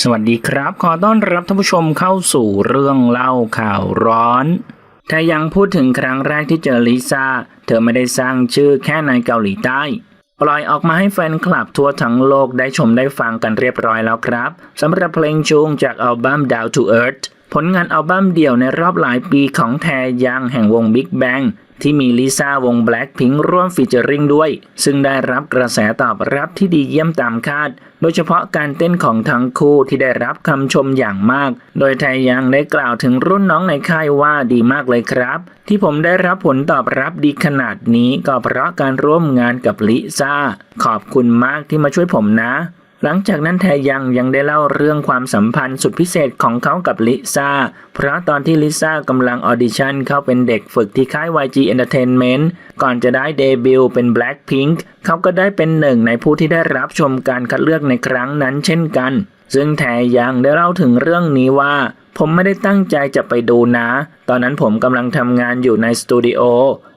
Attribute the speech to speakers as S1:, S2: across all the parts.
S1: สวัสดีครับ ขอต้อนรับท่านผู้ชมเข้าสู่เรื่องเล่าข่าวร้อน ถ้ายังพูดถึงครั้งแรกที่เจอลิซ่า เธอไม่ได้สร้างชื่อแค่ในเกาหลีใต้ ปล่อยออกมาให้แฟนคลับทั่วทั้งโลกได้ชมได้ฟังกันเรียบร้อยแล้วครับสำหรับเพลงชูงจากอัลบั้ม Down to Earth ผลงานอัลบั้มเดี่ยวในรอบหลายปีของแทยังแห่งวง Big Bang ที่มีลิซ่าวง Blackpink ร่วมฟีเจอริงด้วย ซึ่งได้รับกระแสตอบรับที่ดีเยี่ยมตามคาด โดยเฉพาะการเต้นของทั้งคู่ที่ได้รับคำชมอย่างมาก โดยไทยังได้กล่าวถึงรุ่นน้องในค่ายว่าดีมากเลยครับ ที่ผมได้รับผลตอบรับดีขนาดนี้ก็เพราะการร่วมงานกับลิซ่า ขอบคุณมากที่มาช่วยผมนะ หลังจากนั้นแทยังยังได้เล่าเรื่องความสัมพันธ์สุดพิเศษของเขากับลิซ่า เพราะตอนที่ลิซ่ากำลังออดิชั่นเข้าเป็นเด็กฝึกที่ค่าย YG Entertainment ก่อนจะได้เดบิวต์เป็น Blackpink เขาก็ได้เป็นหนึ่งในผู้ที่ได้รับชมการคัดเลือกในครั้งนั้นเช่นกัน ซึ่งแทยังได้เล่าถึงเรื่องนี้ว่า ผมไม่ได้ตั้งใจจะไปดูนะ ตอนนั้นผมกำลังทำงานอยู่ในสตูดิโอ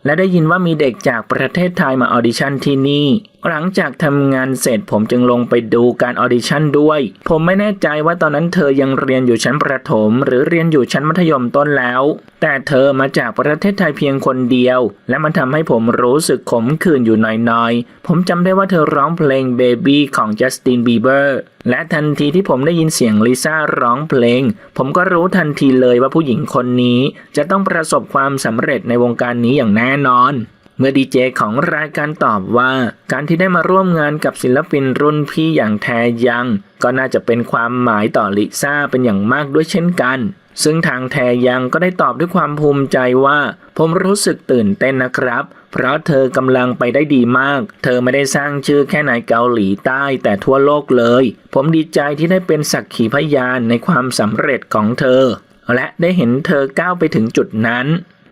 S1: และได้ยินว่ามีเด็กจากประเทศไทยมาออดิชั่นที่นี่ หลังจากทำงานเสร็จผมจึงลงไปดูการออดิชั่นด้วย ผมไม่แน่ใจว่าตอนนั้นเธอยังเรียนอยู่ชั้นประถม หรือเรียนอยู่ชั้นมัธยมต้นแล้ว แต่เธอมาจากประเทศไทยเพียงคนเดียว และมันทำให้ผมรู้สึกขมขื่นอยู่หน่อยๆ ผมจำได้ว่าเธอร้องเพลง Baby ของ Justin Bieber และทันทีที่ผมได้ยินเสียงลิซ่าร้องเพลง ผมก็รู้ทันทีเลยว่าผู้หญิงคนนี้ จะต้องประสบความสำเร็จในวงการนี้อย่างแน่นอน เมื่อดีเจของรายการตอบว่า การที่ได้มาร่วมงานกับศิลปินรุ่นพี่อย่างแทยัง ก็น่าจะเป็นความหมายต่อลิซ่าเป็นอย่างมากด้วยเช่นกัน ซึ่งทางแทยังก็ได้ตอบด้วยความภูมิใจว่า ผมรู้สึกตื่นเต้นนะครับ เพราะเธอกำลังไปได้ดีมาก เธอไม่ได้สร้างชื่อแค่ในเกาหลีใต้แต่ทั่วโลกเลย ผมดีใจที่ได้เป็นสักขีพยานในความสำเร็จของเธอ และได้เห็นเธอก้าวไปถึงจุดนั้น